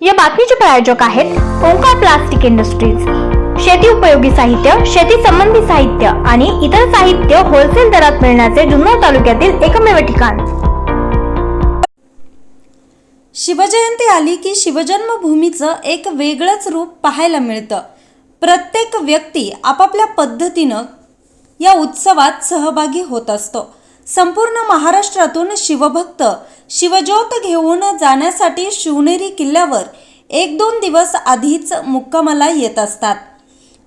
या बातमीचे प्रायोजक आहेत ओंकार प्लास्टिक इंडस्ट्रीज. शेती उपयोगी साहित्य शेती संबंधी साहित्य आणि इतर साहित्य होलसेल दरात मिळण्याचे जुन्नर तालुक्यातील एकमेव ठिकाण. शिवजयंती आली की शिवजन्मभूमीचं एक वेगळंच रूप पाहायला मिळतं. प्रत्येक व्यक्ती आपापल्या पद्धतीनं या उत्सवात सहभागी होत असतो. संपूर्ण महाराष्ट्रातून शिवभक्त शिवज्योत घेऊन जाण्यासाठी शिवनेरी किल्ल्यावर एक दोन दिवस आधीच मुक्कामाला येत असतात.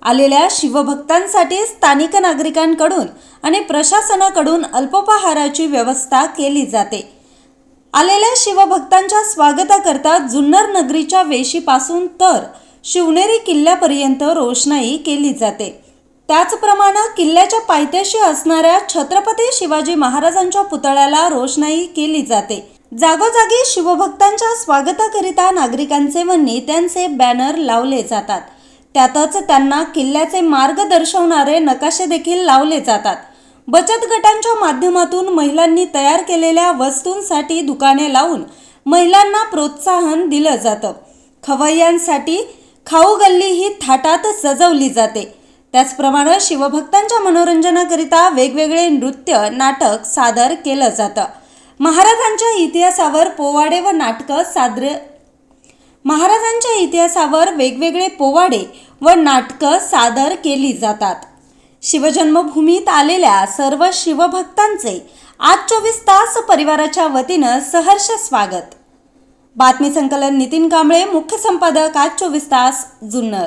आलेल्या शिवभक्तांसाठी स्थानिक नागरिकांकडून आणि प्रशासनाकडून अल्पोपहाराची व्यवस्था केली जाते. आलेल्या शिवभक्तांच्या स्वागताकरता जुन्नर नगरीच्या वेशीपासून तर शिवनेरी किल्ल्यापर्यंत रोषणाई केली जाते. त्याचप्रमाणे किल्ल्याच्या पायथ्याशी असणाऱ्या छत्रपती शिवाजी महाराजांच्या पुतळ्याला रोषणाई केली जाते. जागोजागी शिवभक्तांच्या स्वागताकरिता नागरिकांचे व नेत्यांचे बॅनर लावले जातात. त्यातच त्यांना किल्ल्याचे मार्ग दर्शवणारे नकाशे देखील लावले जातात. बचत गटांच्या माध्यमातून महिलांनी तयार केलेल्या वस्तूंसाठी दुकाने लावून महिलांना प्रोत्साहन दिलं जातं. खवय्यांसाठी खाऊ गल्ली ही थाटात सजवली जाते. त्याचप्रमाणे शिवभक्तांच्या मनोरंजनाकरिता वेगवेगळे नृत्य नाटक सादर केलं जातं. महाराजांच्या इतिहासावर पोवाडे व नाटकं सादर महाराजांच्या इतिहासावर वेगवेगळे पोवाडे व नाटकं सादर केली जातात. शिवजन्मभूमीत आलेल्या सर्व शिवभक्तांचे आज चोवीस तास परिवाराच्या वतीनं सहर्ष स्वागत. बातमी संकलन नितीन कांबळे मुख्य संपादक आज चोवीस तास जुन्नर.